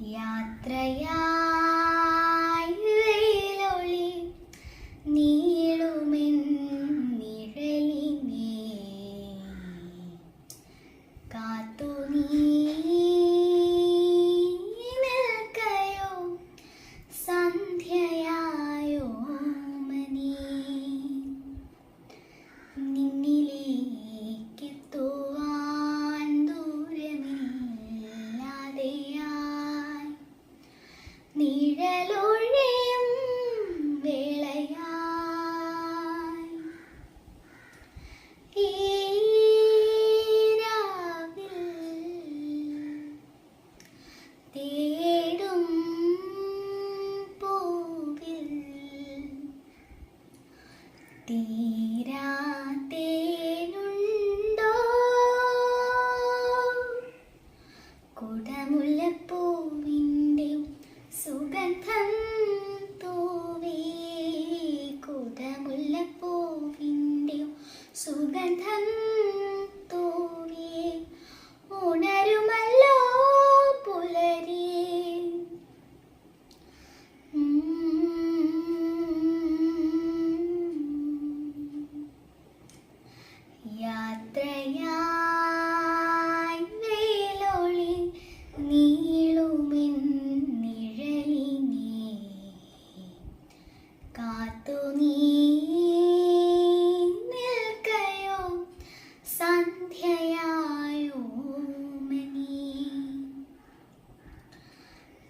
യാത്രയായി നീളുമെൻ നിഴലിനെ. കാത്തു നീ നിഴലൊഴിയും പൂവിൽ കുടമുല്ലപ്പൂവിന്റെ 疼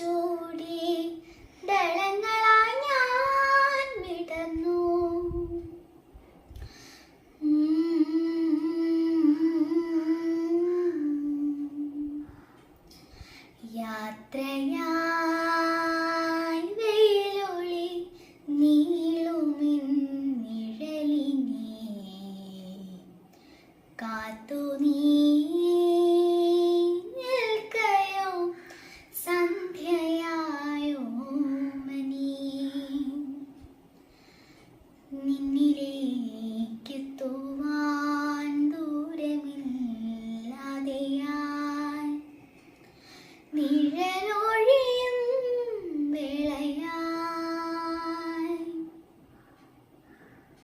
ചൂടി